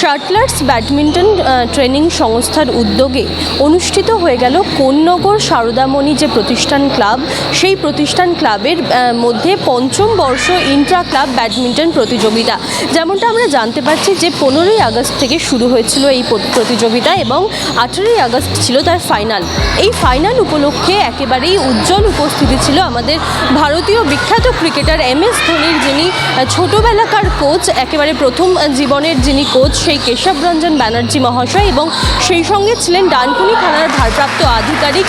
শার্টলার্স badminton training সংস্থার উদ্যোগে অনুষ্ঠিত হয়ে গেল কোন্নগর সারদামণি যে প্রতিষ্ঠান ক্লাব, সেই প্রতিষ্ঠান ক্লাবের মধ্যে পঞ্চম বর্ষ ইন্ট্রা ক্লাব ব্যাডমিন্টন প্রতিযোগিতা। যেমনটা আমরা জানতে পারছি যে পনেরোই আগস্ট থেকে শুরু হয়েছিল এই প্রতিযোগিতা এবং আঠেরোই আগস্ট ছিল তার ফাইনাল। এই ফাইনাল উপলক্ষে একেবারেই উজ্জ্বল উপস্থিতি ছিল আমাদের ভারতীয় বিখ্যাত ক্রিকেটার এম এস ধোনির যিনি ছোটবেলাকার কোচ, একেবারে প্রথম জীবনের যিনি কোচ সেই কেশব রঞ্জন ব্যানার্জি মহাশয় এবং সেই সঙ্গে ছিলেন ডানকুনি থানার ভারপ্রাপ্ত আধিকারিক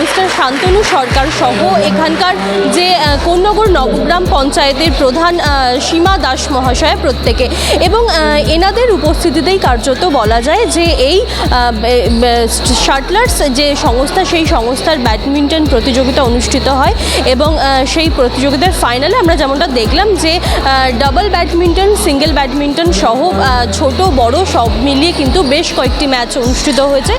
মিস্টার শান্তনু সরকার সহ এখানকার যে কোন্নগর নবগ্রাম পঞ্চায়েতের প্রধান সীমা দাস মহাশয় প্রত্যেকে। এবং এনাদের উপস্থিতিতেই কার্যত বলা যায় যে এই শার্টলার্স যে সংস্থা, সেই সংস্থার ব্যাডমিন্টন প্রতিযোগিতা অনুষ্ঠিত হয় এবং সেই প্রতিযোগিতার ফাইনালে আমরা যেমনটা দেখলাম যে ডাবল ব্যাডমিন্টন, সিঙ্গেল ব্যাডমিন্টন সহ ছোট বড় সব মিলিয়ে কিন্তু বেশ কয়েকটি ম্যাচ অনুষ্ঠিত হয়েছে।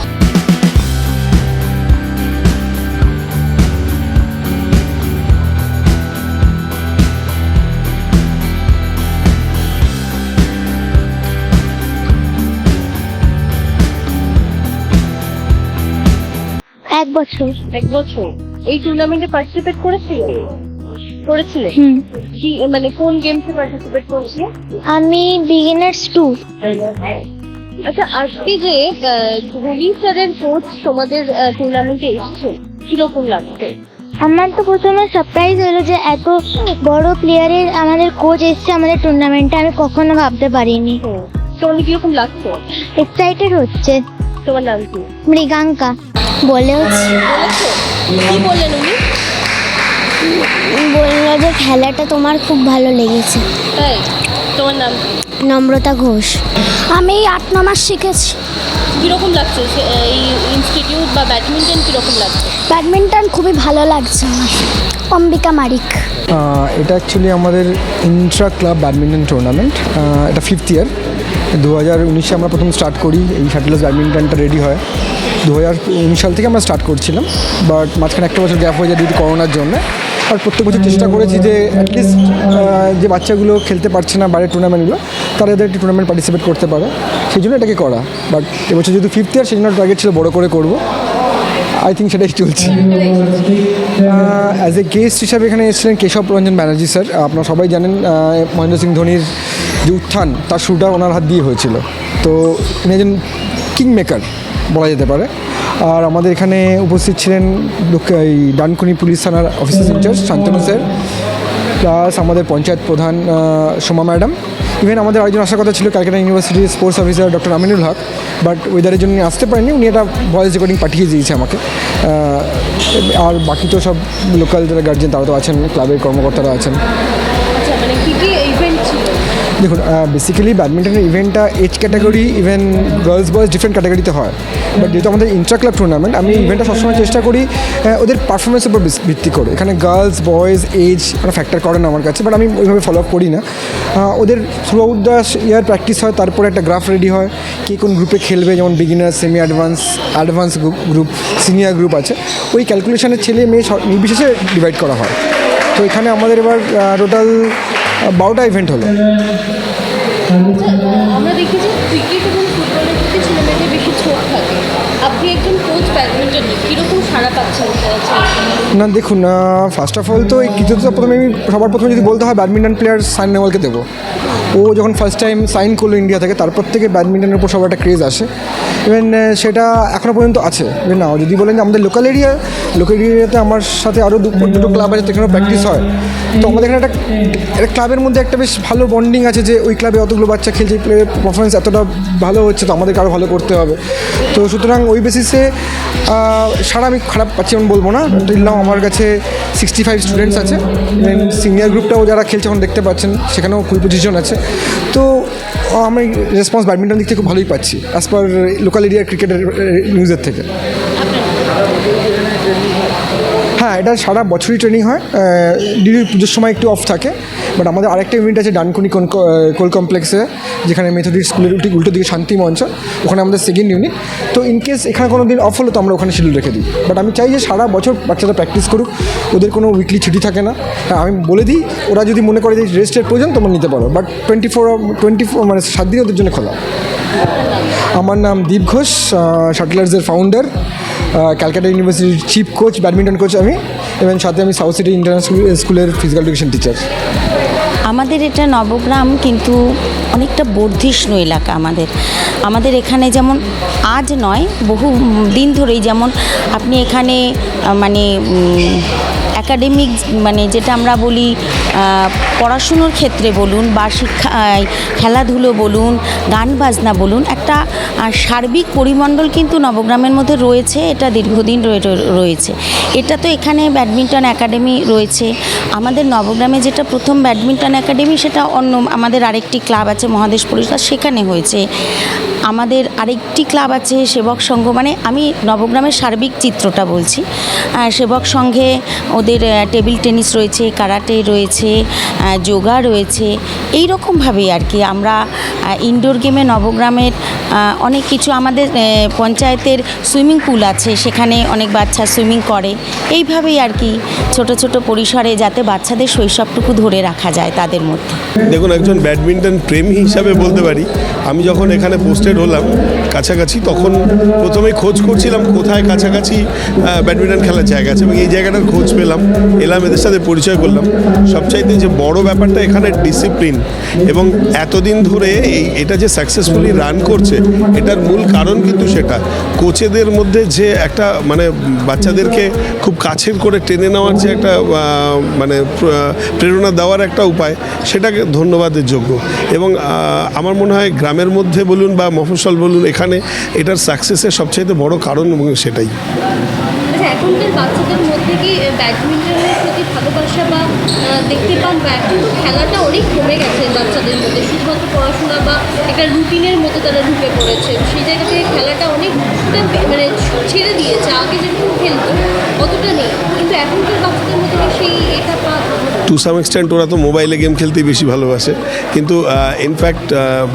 এক বছর। এক বছর? এই টুর্নামেন্টে পার্টিসিপেট করেছিলে? করেছিলে? কি মানে কোন গেমসে পার্টিসিপেট করেছিলে? আমি বিগিনার্স টু আচ্ছা আজকে যে ধোনি স্যারের কোচ তোমাদের টুর্নামেন্টে এসছে কীরকম লাগছে? আমার তো প্রথমে সারপ্রাইজ হলো যে এত বড় প্লেয়ারের আমাদের কোচ এসছে আমাদের টুর্নামেন্টে আমি কখনো ভাবতে পারিনি। তোমাদের কীরকম লাগছে? এক্সাইটেড হচ্ছে। তোমার নাম কি? মৃগাঙ্কা। বলেও কি বললেন উনি? বলল যে খেলাটা তোমার খুব ভালো লেগেছে। তাই? তোমার নাম নম্রতা ঘোষ। আমি আট ন মাস শিখেছি। কীরকম লাগছে? এই ইনস্টিটিউট বা ব্যাডমিন্টন কীরকম লাগছে? ব্যাডমিন্টন খুবই ভালো লাগছে আমার। অম্বিকা মারিক। এটা অ্যাকচুয়ালি আমাদের ইন্ট্রা ক্লাব ব্যাডমিন্টন টুর্নামেন্ট এটা ফিফথ ইয়ার দু হাজার উনিশে আমরা প্রথম স্টার্ট করি, এই শাটলাস ব্যাডমিন্টনটা রেডি হয়। দু হাজার উনিশ সাল থেকে আমরা স্টার্ট করছিলাম বাট মাঝখানে একটা বছর গ্যাপ হয়ে যায় ডিউটি করোনার জন্য। আর প্রত্যেক বছর চেষ্টা করেছি যে অ্যাটলিস্ট যে বাচ্চাগুলো খেলতে পারছে না বাইরের টুর্নামেন্টগুলো তারা এদের একটি টুর্নামেন্ট পার্টিসিপেট করতে পারে। সেই জন্য এটাকে করা বাট এবছর যেহেতু ফিফথ ইয়ার সেই জন্য টার্গেট ছিল বড় করে করব। আই থিঙ্ক সেটাই চলছে। অ্যাজ এ গেস্ট হিসাবে এখানে এসেছিলেন কেশব রঞ্জন ব্যানার্জি স্যার আপনারা সবাই জানেন মহেন্দ্র সিং ধোনির যে উত্থান, তার শুরুটা ওনার হাত দিয়ে হয়েছিল। তো ইনি একজন কিং মেকার বলা যেতে পারে। আর আমাদের এখানে উপস্থিত ছিলেন এই ডানকুনি পুলিশ থানার officer in charge Shantanu sir plus আমাদের পঞ্চায়েত প্রধান সোমা ম্যাডাম। ইভেন আমাদের আরেকজন আসার কথা ছিল ক্যালকাটা ইউনিভার্সিটির sports officer doctor Aminul Haque but ওয়েদারের জন্য আসতে পারেনি। উনি একটা ভয়েস রেকর্ডিং পাঠিয়ে দিয়েছে আমাকে। আর বাকি তো সব লোকাল যারা গার্জেন তারা তো আছেন ক্লাবের কর্মকর্তারা আছেন। দেখুন বেসিক্যালি ব্যাডমিন্টনের ইভেন্টটা age category even girls boys different ক্যাটাগরিতে হয়। বাট যেহেতু আমাদের ইন্ট্রা ক্লাব টুর্নামেন্ট আমি ইভেন্টটা সবসময় চেষ্টা করি ওদের পারফরমেন্সের উপর ভিত্তি করে। এখানে গার্লস বয়েজ এজ কোনো ফ্যাক্টর করে না আমার কাছে বাট আমি ওইভাবে ফলো আপ করি না। ওদের throughout the year practice হয়, তারপরে একটা গ্রাফ রেডি হয়, কে কোন গ্রুপে খেলবে, যেমন beginner semi advance advance group senior group আছে। ওই ক্যালকুলেশনের ছেলে মেয়ে নির্বিশেষে ডিভাইড করা হয়। তো এখানে আমাদের এবার টোটাল বারোটা ইভেন্ট হলো। আমরা দেখি যে ক্রিকেট এবং ফুটবলের প্রতি ছেলেমেয়েদের বেশি ছোট থাকে। আপনি একজন কোচ ব্যাডমিন্টনে কীরকম সাড়া পাচ্ছেন না দেখুন ফার্স্ট অফ অল তো এই কৃতিত্বটা প্রথমে আমি সবার প্রথমে যদি বলতে হয় ব্যাডমিন্টন প্লেয়ার সাইন নেওয়ালকে দেবো। ও যখন ফার্স্ট টাইম সাইন করল ইন্ডিয়া থেকে, তারপর থেকে ব্যাডমিন্টনের উপর সবার একটা ক্রেজ আসে ইভেন সেটা এখনও পর্যন্ত আছে। না যদি বলেন যে আমাদের লোকাল এরিয়া লোকাল এরিয়াতে আমার সাথে আরও দুটো ক্লাব আছে সেখানেও প্র্যাকটিস হয়। তো আমাদের এখানে একটা ক্লাবের মধ্যে একটা বেশ ভালো বন্ডিং আছে যে ওই ক্লাবে অতগুলো বাচ্চা খেলছে প্লেয়ারের পারফরমেন্স এতটা ভালো হচ্ছে, তো আমাদেরকে আরও ভালো করতে হবে। তো সুতরাং ওই বেসিসে সারা আমি খারাপ পাচ্ছি এমন বলব না। নাও আমার কাছে সিক্সটি ফাইভ স্টুডেন্টস আছে সিনিয়র গ্রুপটাও যারা খেলছে এখন দেখতে পাচ্ছেন, সেখানেও কুড়ি পঁচিশ জন আছে। তো আমি রেসপন্স ব্যাডমিন্টন দিক থেকে খুব ভালোই পাচ্ছি অ্যাজ পার লোকাল এরিয়ার ক্রিকেটের নিউজের থেকে। এটা সারা বছরই ট্রেনিং হয়। ডিউটি পুজোর সময় একটু অফ থাকে বাট আমাদের আরেকটা ইউনিট আছে ডানকুনি কোন কোল কমপ্লেক্সে যেখানে মেথডিস্ট স্কুলের উল্টি উল্টো দিকে শান্তি মঞ্চ ওখানে আমাদের সেকেন্ড ইউনিট তো ইন কেস এখানে কোনো দিন অফ হলো তো আমরা ওখানে শিডিউল রেখে দিই। বাট আমি চাই যে সারা বছর বাচ্চারা প্র্যাকটিস করুক ওদের কোনো উইকলি ছুটি থাকে না। হ্যাঁ, আমি বলে দিই ওরা যদি মনে করে যে রেস্টের প্রয়োজন তোমরা নিতে পারো। But twenty four twenty four মানে সাত দিন ওদের জন্য খোলা। আমার নাম দীপ ঘোষ শাটলার্সের ফাউন্ডার ক্যালকাটা ইউনিভার্সিটির চিফ কোচ ব্যাডমিন্টন কোচ আমি, এবং সাথে আমি সাউথ সিটি ইন্টারন্যাশনাল স্কুলের ফিজিক্যাল এডুকেশন টিচার আমাদের এটা নবগ্রাম কিন্তু অনেকটা বর্ধিষ্ণু এলাকা আমাদের। আমাদের এখানে যেমন আজ নয়, বহু দিন ধরেই যেমন আপনি এখানে মানে একাডেমিক মানে যেটা আমরা বলি পড়াশুনোর ক্ষেত্রে বলুন বা শিক্ষা খেলাধুলো বলুন, গান বাজনা বলুন, একটা সার্বিক পরিমণ্ডল কিন্তু নবগ্রামের মধ্যে রয়েছে, এটা দীর্ঘদিন রয়ে- রয়ে- রয়েছে। এটা তো এখানে ব্যাডমিন্টন একাডেমি রয়েছে। আমাদের নবগ্রামে যেটা প্রথম ব্যাডমিন্টন একাডেমি, সেটা অন্য, আমাদের আরেকটি ক্লাব আছে, মহাদেশ পরিষদ, সেখানে হয়েছে। আমাদের আরেকটি ক্লাব আছে, সেবক সংঘ মানে আমি নবগ্রামের সার্বিক চিত্রটা বলছি। সেবক সংঘে ওদের আহ, টেবিল টেনিস রয়েছে কারাটে রয়েছে যোগা রয়েছে এই রকমভাবেই আর কি আমরা ইনডোর গেমে নবগ্রামের অনেক কিছু আমাদের পঞ্চায়েতের সুইমিং পুল আছে সেখানে অনেক বাচ্চা সুইমিং করে এইভাবেই আর কি ছোট ছোট পরিসরে যাতে বাচ্চাদের শৈশবটুকু ধরে রাখা যায় তাদের মধ্যে। দেখুন একজন ব্যাডমিন্টন প্রেমী হিসাবে বলতে পারি আমি যখন এখানে পোস্টেড হলাম কাছাকাছি তখন প্রথমে খোঁজ করছিলাম কোথায় কাছাকাছি ব্যাডমিন্টন খেলার জায়গা আছে এবং এই জায়গাটার খোঁজ পেলাম। এলাম, এদের সাথে পরিচয় করলাম। সবচাইতে যে বড় ব্যাপারটা এখানে ডিসিপ্লিন এবং এতদিন ধরে এই এটা যে সাকসেসফুলি রান করছে, এটার মূল কারণ কিন্তু সেটা। কোচেদের মধ্যে যে একটা মানে বাচ্চাদেরকে খুব কাছের করে টেনে নেওয়ার যে একটা মানে প্রেরণা দেওয়ার একটা উপায়, সেটাকে ধন্যবাদের যোগ্য। এবং আমার মনে হয় গ্রামের মধ্যে বলুন বা মফস্বল বলুন, এখানে এটার সাকসেসের সবচাইতে বড় কারণ এবং সেটাই। এখনকার বাচ্চাদের মধ্যে কি ব্যাডমিন্টনের প্রতি ভালোবাসা বা দেখতে পান বা এখন তো খেলাটা অনেক কমে গেছে বাচ্চাদের মধ্যে। বা একটা রুটিনের মধ্যে তারা ঢুকে পড়েছে। সেই জায়গা থেকে খেলাটা অনেকটা মানে ছেড়ে দিয়েছে, আগে যেরকম খেলতো, অতটা নেই। কিন্তু এখনকার বাচ্চাদের মধ্যে সেই এটা পা টু সাম এক্সটেন্ট ওরা তো মোবাইলে গেম খেলতেই বেশি ভালোবাসে। কিন্তু ইনফ্যাক্ট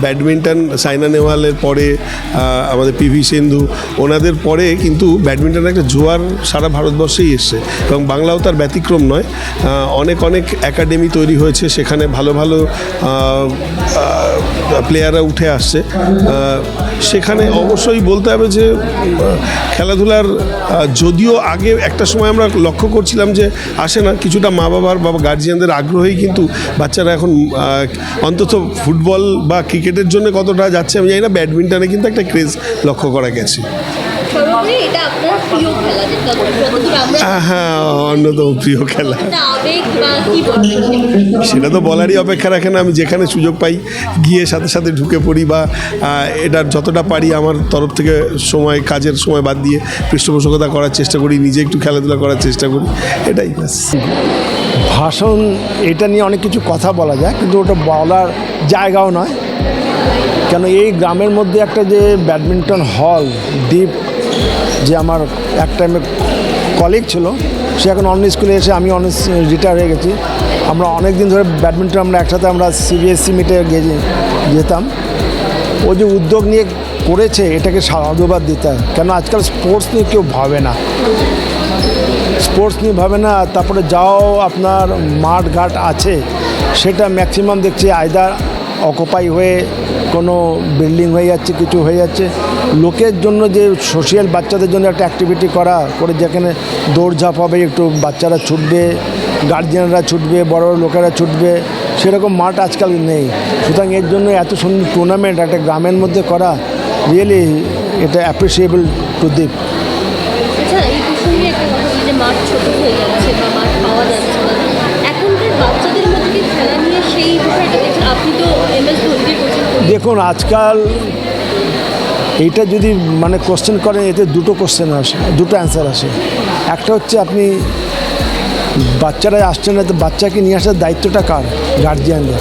ব্যাডমিন্টন সাইনা নেওয়ালের পরে আমাদের পিভি সিন্ধু, ওনাদের পরে কিন্তু ব্যাডমিন্টন একটা জোয়ার সারা ভারতবর্ষেই এসছে। এবং বাংলাও তার ব্যতিক্রম নয়। অনেক অনেক একাডেমি তৈরি হয়েছে। সেখানে ভালো ভালো প্লেয়াররা উঠে আসছে। সেখানে অবশ্যই বলতে হবে যে খেলাধুলার যদিও আগে একটা সময় আমরা লক্ষ্য করছিলাম যে আসে না, কিছুটা মা বাবার বা গার্জিয়ানদের আগ্রহেই কিন্তু বাচ্চারা এখন অন্তত ফুটবল বা ক্রিকেটের জন্য কতটা যাচ্ছে আমি জানি না, ব্যাডমিন্টনে কিন্তু একটা ক্রেজ লক্ষ্য করা গেছে। সর্বোপরি এটা আপনার প্রিয় খেলা যেটা যতদূর আমরা হ্যাঁ অন্যতম প্রিয় খেলা। সেটা তো বলারই অপেক্ষা রাখে না আমি যেখানে সুযোগ পাই গিয়ে সাথে সাথে ঢুকে পড়ি বা এটার যতটা পারি আমার তরফ থেকে সময় কাজের সময় বাদ দিয়ে পৃষ্ঠপোষকতা করার চেষ্টা করি নিজে একটু খেলাধুলা করার চেষ্টা করি এটাই ব্যাস। ভাষণ এটা নিয়ে অনেক কিছু কথা বলা যায় কিন্তু ওটা বলার জায়গাও নয়। কেন এই গ্রামের মধ্যে একটা যে ব্যাডমিন্টন হল দ্বীপ যে আমার এক টাইমে কলিগ ছিল, সে এখন অন্য স্কুলে এসে আমি অন্য রিটায়ার হয়ে গেছি। আমরা অনেক দিন ধরে ব্যাডমিন্টন আমরা একসাথে আমরা সিবিএসসি মিটে গিয়ে যেতাম। ও যে উদ্যোগ নিয়ে করেছে, এটাকে সাধুবাদ দিতে হয়। কেন আজকাল স্পোর্টস নিয়ে কেউ ভাবে না। স্পোর্টস নিয়ে ভাবে না, তারপরে যাও আপনার মাঠ ঘাট আছে, সেটা ম্যাক্সিমাম দেখছি আয়দার অকুপাই হয়ে কোনো বিল্ডিং হয়ে যাচ্ছে, কিছু হয়ে যাচ্ছে। লোকের জন্য যে সোশিয়াল বাচ্চাদের জন্য একটা অ্যাক্টিভিটি করা, করে যেখানে দৌড়ঝাঁপ হবে, একটু বাচ্চারা ছুটবে গার্জিয়ানরা ছুটবে, বড় বড় লোকেরা ছুটবে, সেরকম মাঠ আজকাল নেই। সুতরাং এর জন্য এত সুন্দর টুর্নামেন্ট একটা গ্রামের মধ্যে করা রিয়েলি এটা অ্যাপ্রিসিয়েবল টু দিপ দেখুন, আজকাল এইটা যদি মানে কোশ্চেন করেন, এতে দুটো কোশ্চেন আসে, দুটো অ্যান্সার আসে। একটা হচ্ছে আপনি বাচ্চারা আসছে না, তো বাচ্চাকে নিয়ে আসার দায়িত্বটা কার? গার্জিয়ানদের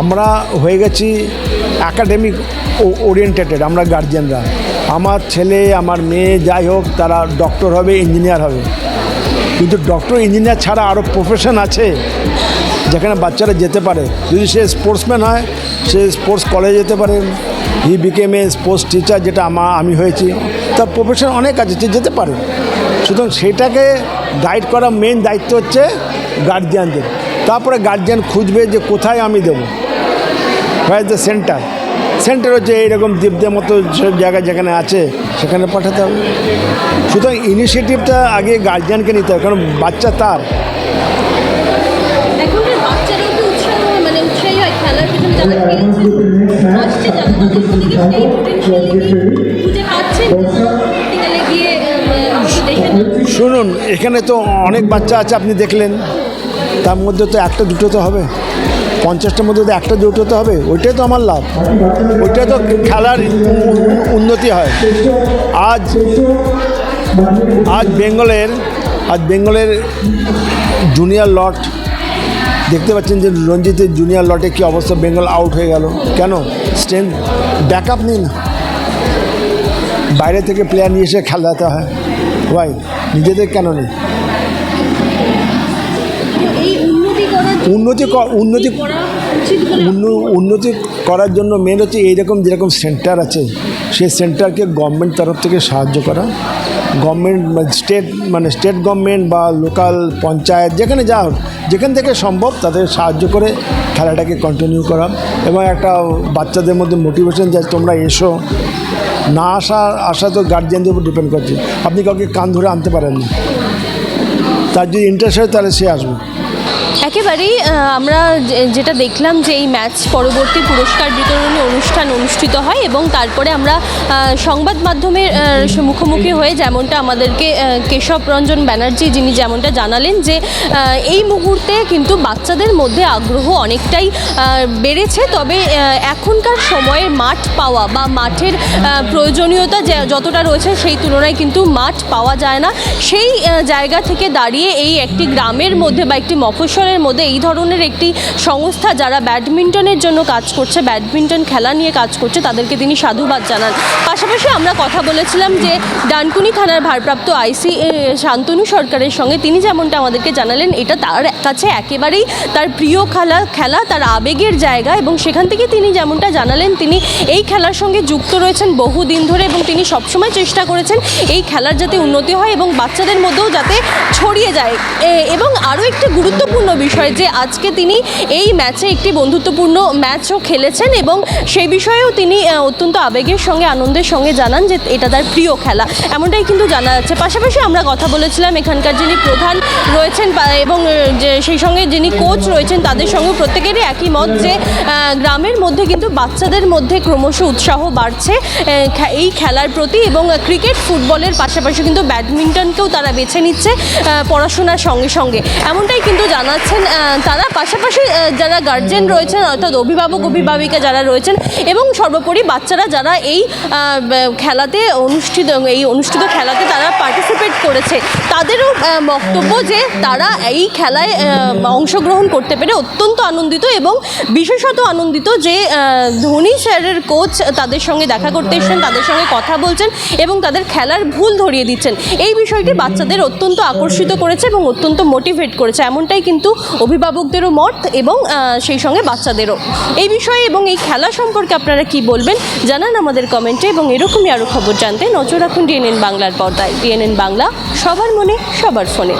আমরা হয়ে গেছি একাডেমিক ওরিয়েন্টেটেড আমরা গার্জিয়ানরা আমার ছেলে, আমার মেয়ে, যাই হোক, তারা ডক্টর হবে ইঞ্জিনিয়ার হবে। কিন্তু ডক্টর ইঞ্জিনিয়ার ছাড়া আরও প্রফেশন আছে? যেখানে বাচ্চারা যেতে পারে। যদি সে স্পোর্টসম্যান হয়, সে স্পোর্টস কলেজে যেতে পারে। He became a sports teacher যেটা আমা, আমি হয়েছি। তার প্রফেশন অনেক আছে, সে যেতে পারে। সুতরাং সেটাকে গাইড করা মেন দায়িত্ব হচ্ছে গার্জিয়ানদের তারপরে গার্জিয়ান খুঁজবে যে কোথায় আমি দেবো। হোয়ার দ্য সেন্টার সেন্টার হচ্ছে এইরকম দ্বীপদের মতো সব জায়গা যেখানে আছে, সেখানে পাঠাতে হবে। সুতরাং ইনিশিয়েটিভটা আগে গার্জিয়ানকে নিতে হবে, কারণ বাচ্চা তার। শুনুন, এখানে তো অনেক বাচ্চা আছে, আপনি দেখলেন। তার মধ্যে তো একটা দুটো তো হবে। পঞ্চাশটার মধ্যে তো একটা দুটো তো হবে। ওইটাই তো আমার লাভ। ওইটাই তো খেলার উন্নতি হয়। আজ আজ বেঙ্গলের আজ বেঙ্গলের জুনিয়র লট দেখতে পাচ্ছেন যে রঞ্জিতের জুনিয়র লটে কি অবস্থা? বেঙ্গল আউট হয়ে গেল। কেন? স্ট্রেংথ ব্যাকআপ নেই না। বাইরে থেকে প্লেয়ার নিয়ে এসে খেলাতে হয়। ওয়াই নিজেদের কেন নেই? উন্নতি উন্নতি উন্নতি করার জন্য মেন হচ্ছে এইরকম যেরকম সেন্টার আছে। সেই সেন্টারকে গভর্নমেন্ট তরফ থেকে সাহায্য করা। গভর্নমেন্ট স্টেট মানে স্টেট গভর্নমেন্ট বা লোকাল পঞ্চায়েত, যেখানে যা যেখান থেকে সম্ভব তাদের সাহায্য করে খেলাটাকে কন্টিনিউ করা। এবং একটা বাচ্চাদের মধ্যে মোটিভেশন যে তোমরা এসো। না আসা আসা তো গার্জিয়ানদের উপর ডিপেন্ড করছে। আপনি কাউকে কান ধরে আনতে পারেন না। তার যদি ইন্টারেস্ট হয় তাহলে সে আসবে। একেবারেই আমরা যেটা দেখলাম যে এই ম্যাচ পরবর্তী পুরস্কার বিতরণী অনুষ্ঠান অনুষ্ঠিত হয় এবং তারপরে আমরা সংবাদ মাধ্যমের মুখোমুখি হয়ে যেমনটা আমাদেরকে কেশব রঞ্জন ব্যানার্জি যিনি যেমনটা জানালেন যে এই মুহূর্তে কিন্তু বাচ্চাদের মধ্যে আগ্রহ অনেকটাই বেড়েছে। তবে এখনকার সময়ে মাঠ পাওয়া বা মাঠের প্রয়োজনীয়তা যতটা রয়েছে সেই তুলনায় কিন্তু মাঠ পাওয়া যায় না। সেই জায়গা থেকে দাঁড়িয়ে এই একটি গ্রামের মধ্যে বা একটি মফস্বলের মধ্যে এই ধরনের একটি সংস্থা যারা ব্যাডমিন্টনের জন্য কাজ করছে, ব্যাডমিন্টন খেলা নিয়ে কাজ করছে, তাদেরকে তিনি সাধুবাদ জানান। পাশাপাশি আমরা কথা বলেছিলাম যে ডানকুনি থানার ভারপ্রাপ্ত আইসি শান্তনু সরকারের সঙ্গে তিনি যেমনটা আমাদেরকে জানালেন, এটা তার কাছে একেবারেই তার প্রিয় খেলা খেলা, তার আবেগের জায়গা এবং সেখান থেকে তিনি যেমনটা জানালেন, তিনি এই খেলার সঙ্গে যুক্ত রয়েছেন বহুদিন ধরে এবং তিনি সবসময় চেষ্টা করেছেন এই খেলার যাতে উন্নতি হয় এবং বাচ্চাদের মধ্যেও যাতে ছড়িয়ে যায়। এবং আরও একটি গুরুত্বপূর্ণ বিষয় যে আজকে তিনি এই ম্যাচে একটি বন্ধুত্বপূর্ণ ম্যাচও খেলেছেন এবং সেই বিষয়েও তিনি অত্যন্ত আবেগের সঙ্গে, আনন্দের সঙ্গে জানান যে এটা তার প্রিয় খেলা। এমনটাই কিন্তু জানা যাচ্ছে। পাশাপাশি আমরা কথা বলেছিলাম এখানকার যিনি প্রধান রয়েছেন এবং যে সেই সঙ্গে যিনি কোচ রয়েছেন, তাদের সঙ্গে প্রত্যেকেরই একই মত যে গ্রামের মধ্যে কিন্তু বাচ্চাদের মধ্যে ক্রমশ উৎসাহ বাড়ছে এই খেলার প্রতি এবং ক্রিকেট ফুটবলের পাশাপাশি কিন্তু ব্যাডমিন্টনকেও তারা বেছে নিচ্ছে পড়াশোনার সঙ্গে সঙ্গে। এমনটাই কিন্তু জানাচ্ছেন তারা। পাশাপাশি যারা গার্জেন রয়েছেন, অর্থাৎ অভিভাবক, অভিভাবিকা যারা রয়েছেন এবং সর্বোপরি বাচ্চারা যারা এই খেলাতে অনুষ্ঠিত, এই অনুষ্ঠিত খেলাতে তারা পার্টিসিপেট করেছে, তাদেরও বক্তব্য যে তারা এই খেলায় অংশগ্রহণ করতে পেরে অত্যন্ত আনন্দিত এবং বিশেষত আনন্দিত যে ধোনি স্যারের কোচ তাদের সঙ্গে দেখা করতে এসেছেন, তাদের সঙ্গে কথা বলছেন এবং তাদের খেলার ভুল ধরিয়ে দিচ্ছেন। এই বিষয়টি বাচ্চাদের অত্যন্ত আকর্ষিত করেছে এবং অত্যন্ত মোটিভেট করেছে। এমনটাই কিন্তু অভিভাবকদেরও মত এবং সেই সঙ্গে বাচ্চাদেরও। এই বিষয়ে এবং এই খেলা সম্পর্কে আপনারা কি বলবেন, জানান আমাদের কমেন্টে এবং এরকমই আরও খবর জানতে নজর রাখুন ডিএনএন বাংলার পর্দায়। ডিএনএন বাংলা, সবার মনে, সবার ফোনে।